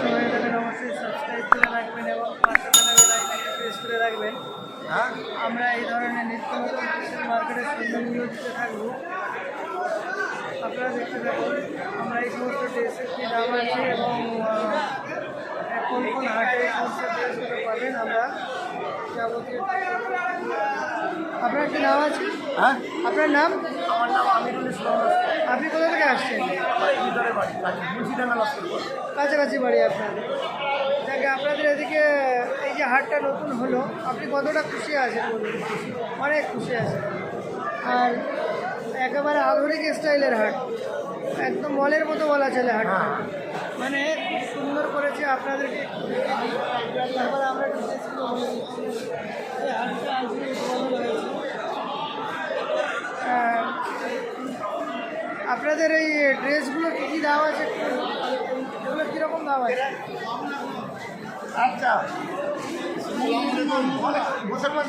নতুন থাকেন অবশ্যই সাবস্ক্রাইব করে রাখবেন এবং পাশে থাকা বেল প্রেস করে রাখবেন হ্যাঁ আমরা এই ধরনের নিত্য নতুন কৃষি মার্কেটের সুন্দর নিউজ দিতে থাকব আপনারা দেখতে থাকুন। আমরা এই সমস্ত ড্রেসের কী দাম আছে এবং কোন কোন হাটে এই সমস্ত ড্রেসগুলো পাবেন আমরা যাবতীয় আপনার কি? নাম আছে হ্যাঁ। আপনার নাম? আমার নাম আমিরুল ইসলাম। আপনি কোথা থেকে আসছেন? কাছাকাছি বাড়ি আপনার। যাকে আপনাদের এদিকে এই যে হাটটা নতুন হলো আপনি কতটা খুশি আছেন বলুন? অনেক খুশি আছেন। আর একেবারে আধুনিক স্টাইলের হাট। একদম মলের মতো বলা চলে হাট মানে খুব সুন্দর করেছে আপনাদেরকে আমরা ঢুকেছি এই হাটটা আজকে ভালো হয়েছে আহ, আপনাদের এই ড্রেসগুলো কী কী দাম আছে? এগুলো কীরকম দাম আছে? আচ্ছা। মুসলমান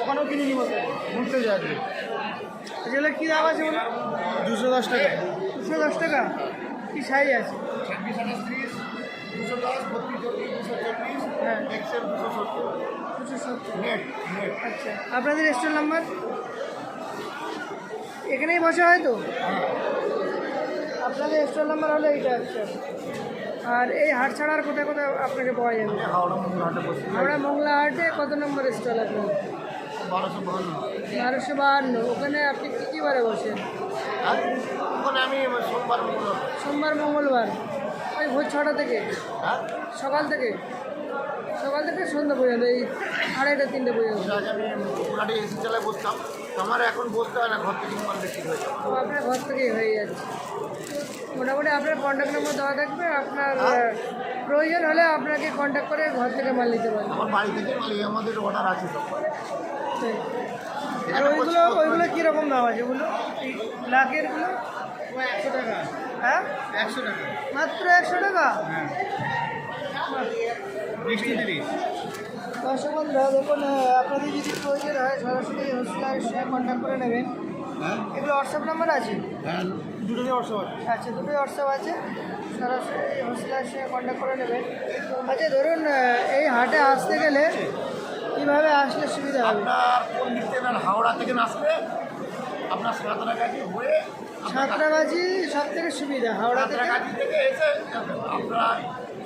ওখানেও কিনে নিব ঘুরতে যাবে। এগুলো কী দাম আছে বলো দুশো দশ টাকা। দুশো দশ টাকা? কী সাইজ আছে? আচ্ছা আপনাদের রেস্টুরেন্ট নাম্বার এখানেই বসা হয় তো? আপনাদের রেস্টুরেন্ট নাম্বার হলো এইটা আচ্ছা আর এই হাট ছাড়া আর কোথায় কোথায় আপনাকে পাওয়া যাবে হাওড়া মংলা হাটে কত নম্বর স্টল আপনার? বারোশো বাহান্ন। ওখানে আপনি কী কী বারে বসেন? ওখানে আমি সোমবার মঙ্গলবার। সোমবার মঙ্গলবার? ওই ভোর ছটা থেকে? হ্যাঁ? সকাল থেকে? সকাল থেকে সন্ধ্যা পর্যন্ত এই আড়াইটা তিনটে পর্যন্ত। আমি এসি চালায় বসতাম। আমার এখন বসতে হয় না ঘর থেকে মারলে ঠিক হয়ে যাবে। আপনার ঘর থেকেই হয়ে যাচ্ছে। মোটামুটি আপনার কন্ট্যাক্ট নম্বর দেওয়া থাকবে আপনার প্রয়োজন হলে আপনাকে কন্ট্যাক্ট করে ঘর থেকে মাল নিতে পারেন আমার বাড়ি থেকে মালিক আমাদের অর্ডার আছে তো। আর ওইগুলো ওইগুলো কীরকম দাম আছে ওগুলো লাখেরগুলো একশো টাকা। হ্যাঁ? একশো টাকা। মাত্র একশো টাকা? তিরিশ দর্শক বন্ধুরা দেখুন আপনাদের যদি প্রয়োজন হয় সরাসরি সঙ্গে কন্ট্যাক্ট করে নেবেন। হ্যাঁ? এগুলো হোয়াটসঅ্যাপ নাম্বার আছে? হ্যাঁ। দুটোই অর্থ আচ্ছা দুটোই হোয়াটসঅ্যাপ আছে। সরাসরি হোস্টেলের সঙ্গে কন্ট্যাক্ট করে নেবেন। আচ্ছা ধরুন এই হাটে আসতে গেলে কীভাবে আসলে সুবিধা হবে? আপনার কোন দিক থেকে? হাওড়া থেকে আসবে আপনার সাঁতরাগাছি হয়ে সাঁতরাগাছি সব থেকে সুবিধা হাওড়া থেকে? এসে আপনার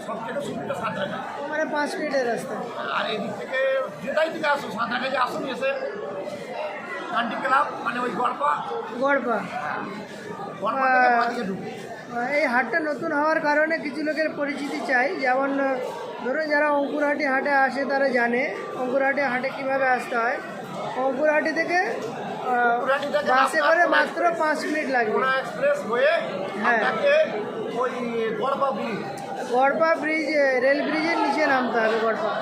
সব থেকে সুবিধা সাঁতরাগাছি। মানে পাঁচ মিনিটের রাস্তা। আর এদিক থেকে যেটাই থেকে আসুন সাঁতরাগাছি আসুন এসে কান্টি ক্লাব মানে ওই গড়পা গড়পা গড়পা থেকে বাদিকে ঢুকবে। এই হাটটা নতুন হওয়ার কারণে কিছু লোকের পরিচিতি চাই। যেমন ধরুন যারা অঙ্কুরহাটি হাটে আসে তারা জানে অঙ্কুরহাটি হাটে কীভাবে আসতে হয়। অঙ্কুরহাটি থেকে বাসে করে মাত্র পাঁচ মিনিট লাগবে। হয়ে। গড়পা ব্রিজ রেল ব্রিজের নিচে নামতে হবে গড়পা।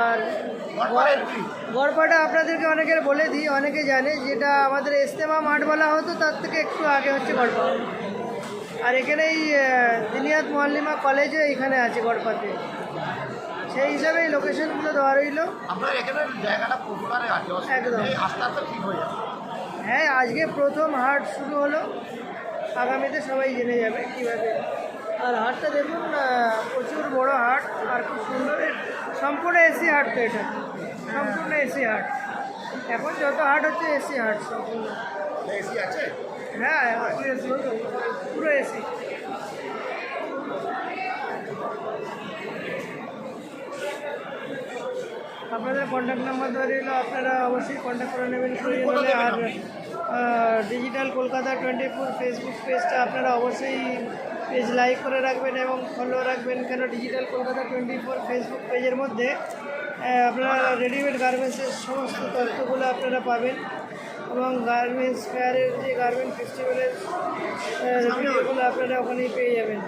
আর গড়পাটা আপনাদেরকে অনেকের বলে দিই অনেকে জানে যেটা আমাদের ইস্তেমা মাঠ বলা হতো তার থেকে একটু আগে হচ্ছে গড়পা আর এখানে এই দিনিয়াত মোয়াল্লিমা কলেজও এখানে আছে গড়পাতে সেই হিসাবে এই লোকেশনগুলো দেওয়া রইল। আপনার এখানে জায়গাটা পপুলারে আছে একদম। আস্তে আস্তে ঠিক হয়ে যাবে। হ্যাঁ আজকে প্রথম হাট শুরু হলো। আগামীতে সবাই জেনে যাবে কীভাবে আর হাটটা দেখুন প্রচুর বড় হাট আর খুব সুন্দর। সম্পূর্ণ এসি হাট তো এটা। সম্পূর্ণ এসি হাট। এখন যত হাট হচ্ছে এসি হাট সম্পূর্ণ এসি আছে হ্যাঁ পুরো এসি পুরো এসি। আপনাদের কন্ট্যাক্ট নাম্বার ধরে এলো আপনারা অবশ্যই কন্ট্যাক্ট করে নেবেন হলে আর digital Kolkata twenty four Facebook পেজটা আপনারা অবশ্যই পেজ লাইক করে রাখবেন এবং ফলো রাখবেন কেন? Digital Kolkata twenty four Facebook পেজের মধ্যে আপনারা রেডিমেড গার্মেন্টসের সমস্ত তথ্যগুলো আপনারা পাবেন এবং গার্মেন্টস ফেয়ারের যে গার্মেন্ট ফেস্টিভ্যালের আপনারা ওখানেই পেয়ে যাবেন।